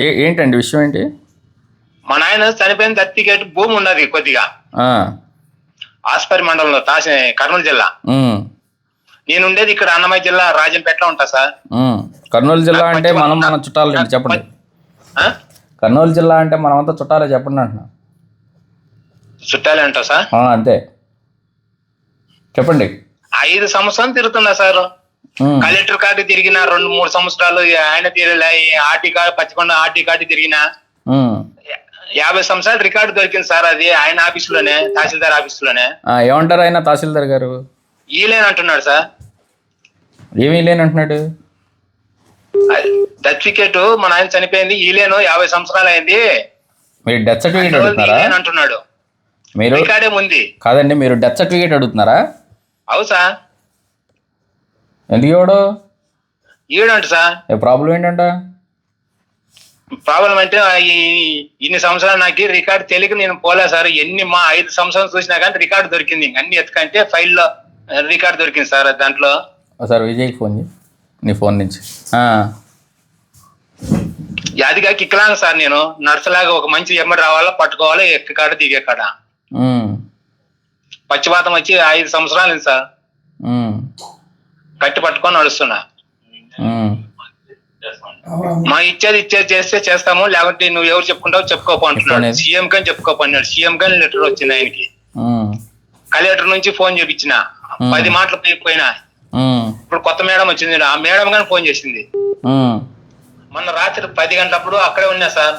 ఏ ఏంటండి విషయం ఏంటి? మా నాయన చనిపోయిన సర్టిఫికేట్ భూమి ఉన్నది కొద్దిగా. ఆ, ఆస్పరి మండలంలో తాసి కర్నూలు జిల్లా. ఉమ్, నేను ఉండేది ఇక్కడ అన్నమయ్య జిల్లా రాజంపేటలో ఉంటా సార్. ఉమ్. కర్నూలు జిల్లా అంటే మనం మన చుట్టాలు ఏంటి చెప్పండి. ఆ? కర్నూలు జిల్లా అంటే మనమంతా చుట్టాలే చెప్పండి అంటున్నా. చుట్టాలే అంటావు సార్? ఆ, అంతే. చెప్పండి. ఐదు సంవత్సరాలు తిరుగుతున్నా సార్. కలెక్టర్ కార్డు తిరిగిన రెండు మూడు సంవత్సరాలు ఆయన తిరగలే RT card Pachikonda RT card తిరిగిన. యాభై సంవత్సరాలు రికార్డు దొరికింది సార్ అది ఆయన ఆఫీసులోనే తహసీల్దార్ ఆఫీసులోనే. ఆ, ఏమంటారు ఆయన తహసీల్దార్ గారు? ఈలేని అంటున్నాడు సార్. ఏమీ లేనంటున్నాడు సర్టిఫికేట్ మన ఆయన చనిపోయింది ఈలేను యాభై సంవత్సరాలు అయింది. మీరు డెత్ సర్టిఫికేట్ అడుగుతున్నారా? అంటున్నాడు మీరు రికార్డే ఉంది కాదండి మీరు డెత్ సర్టిఫికేట్ అడుగుతున్నారా? అవు సార్. ఎందుకు ఇవ్వడు? ఈడంట సార్? ఏ ప్రాబ్లం ఏంటంట? ప్రాబ్లం అంటే ఇన్ని సంవత్సరాలు నాకు రికార్డు తెలియక నేను పోలే సార్. ఎన్ని మా ఐదు సంవత్సరాలు చూసినా కానీ రికార్డు దొరికింది అన్ని ఎత్తుకంటే ఫైల్లో రికార్డు దొరికింది సార్ దాంట్లో. ఒకసారి విజయ్కి ఫోన్ నీ ఫోన్ నుంచి. ఆ, యాదిగా కిక్కలాను సార్ నేను. నర్సలాగా ఒక మంచి ఎమ్మడి రావాలా పట్టుకోవాలా ఎక్క కాడ దిగే కాడ పచ్చిపాతం వచ్చి ఐదు సంవత్సరాలు సార్. కట్టి పట్టుకొని నడుస్తున్నా. మా ఇచ్చేది ఇచ్చేది చేస్తే చేస్తాము లేకపోతే నువ్వు ఎవరు చెప్పుకుంటావు చెప్పుకోపో అంటున్నాడు. సీఎం కని చెప్పుకోపో అన్నాడు సీఎం కని లెటర్ వచ్చింది ఆయనకి. కలెక్టర్ నుంచి ఫోన్ చేపించిన. పది మాటలు పోయి- పోయినా ఉమ్, ఇప్పుడు కొత్త మేడం వచ్చింది. ఆ మేడం గాని ఫోన్ చేసింది. మొన్న రాత్రి పది గంటలప్పుడు అక్కడే ఉన్నా సార్.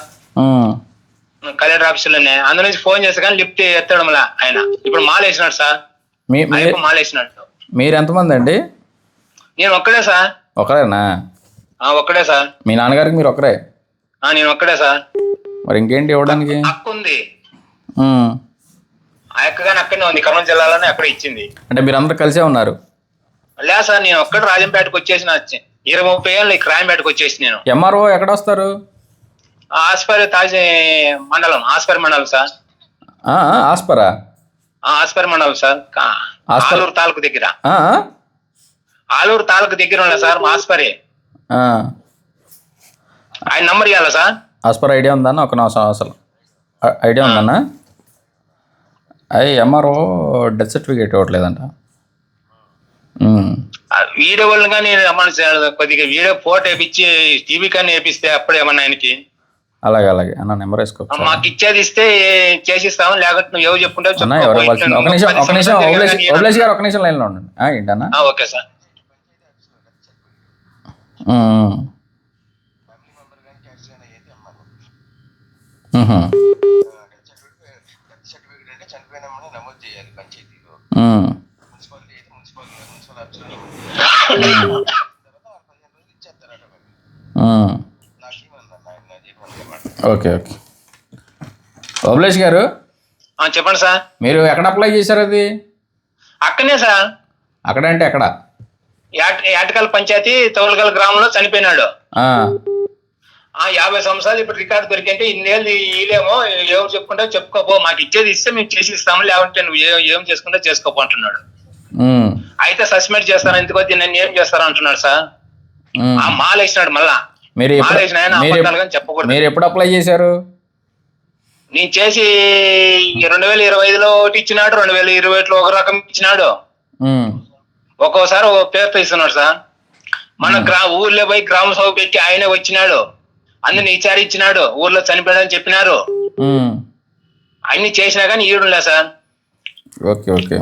కలెక్టర్ ఆఫీసులోనే. అందు నుంచి ఫోన్ చేస్తే కానీ లిఫ్ట్ ఎత్తడం ఆయన. ఇప్పుడు మాల్ వేసినాడు సార్. మీ మీ- ఆయన మాల్ వేసినాడు మీరు ఎంతమంది అండి నేను ఒక్కడే సార్. ఒకరేనా ఆ ఒక్కడే సార్. మీ నాన్నగారికి మీరు ఒకరే ఆ నేను ఒక్కడే సార్. మరి ఇంకేంటి ఇవ్వడానికి? అక్క ఉంది. ఆ. అక్క కానీ అక్కడనే ఉంది. కర్నూలు జిల్లాలోనే అక్కడ ఇచ్చింది. అంటే మీరు అందరు కలిసే ఉన్నారు? లే సార్ నేను ఒక్కడే రాజంపేటకు వచ్చేసిన వచ్చి. ఇరవై ముప్పై ఏళ్ళు ఈ రాజంపేటకు వచ్చేసి నేను. ఎంఆర్ఓ ఎక్కడ వస్తారు? ఆస్పరి తాజీ మండలం ఆస్పరి మండలం సార్. ఆస్పరా? ఆ, ఆస్పరి మండలం సార్. ఆలూరు తాలూకు దగ్గర? ఆలూరు తాలూకు దగ్గర ఉన్నా సార్ మా ఆస్పరి. ఆ. ఆయన నంబర్ ఇవ్వాలా సార్? ఆస్పర్ ఐడియా ఉందన్న ఒక నిమిషం అసలు. ఐడియా ఉందన్న? అయ్యి ఎంఆర్ఓ డెత్ సర్టిఫికేట్ ఇవ్వట్లేదంట. వీడియో వాళ్ళు కానీ సార్ కొద్దిగా వీడియో ఫోటో వేపించి టీవీ కానీ వేపిస్తే అప్పుడు ఏమన్నా ఆయనకి? అలాగే అలాగే. అన్న నెంబర్ వేసుకో మాకు ఇచ్చేది ఇస్తే చేసిస్తాము లేకపోతే నువ్వు ఎవరు చెప్పుకుంటావు ఒక నిమిషం ఒక నిమిషం గారు ఒక నిమిషం లైన్లో ఉండండి. ఏంటన్నా? Okay sir. సర్టిఫికేట్ అంటే చనిపోయినామని నమోదు చేయాలి పంచాయతీలో. మున్సిపాలిటీ అయితే మున్సిపల్ ఆఫీస్లో. తర్వాత పదిహేను రోజులు ఇచ్చేస్తారట మరి. Okay okay. ఓబ్లేష్ గారు? చెప్పండి సార్. మీరు ఎక్కడ అప్లై చేశారు అది? అక్కనే సార్. అక్కడ అంటే ఎక్కడ? యాటకల్ పంచాయతీ తౌలగల్ గ్రామంలో చనిపోయినాడు ఆ. యాభై సంవత్సరాలు ఇప్పుడు రికార్డు దొరికింటే ఇన్నేళ్ళు ఇలేమో ఎవరు చెప్పుకుంటావు చెప్పుకోపో మాకు ఇచ్చేది ఇస్తే మేము చేసి ఇస్తాము లేకుంటే నువ్వు ఏ- ఏం చేసుకుంటా చేసుకోపో అంటున్నాడు. అయితే సస్పెండ్ చేస్తాను ఎందుకు నన్ను ఏం చేస్తారా అంటున్నాడు సార్. ఆ మాల వేసినాడు మళ్ళా మీరు ఎప్పుడు మీరు అప్లై చేశారు నేను చేసి రెండు వేల ఇరవై ఐదులో ఒకటి ఇచ్చినాడు రెండు వేల ఇరవై ఒకటిలో ఒక రకం ఇచ్చినాడు. ఒక్కోసారి ఒక పేపర్ ఇస్తున్నాడు సార్. మన గ్రా ఊర్లో పోయి గ్రామ సభ పెట్టి ఆయనే వచ్చినాడు. అందరిని విచారించినాడు ఊర్లో చనిపోయాడని చెప్పినారు. అన్ని చేసినా కానీ ఈడులే సార్. Okay okay.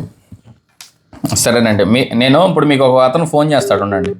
సరేనండి. మీ నేను ఇప్పుడు మీకు ఒక అతను ఫోన్ చేస్తాడు ఉండండి.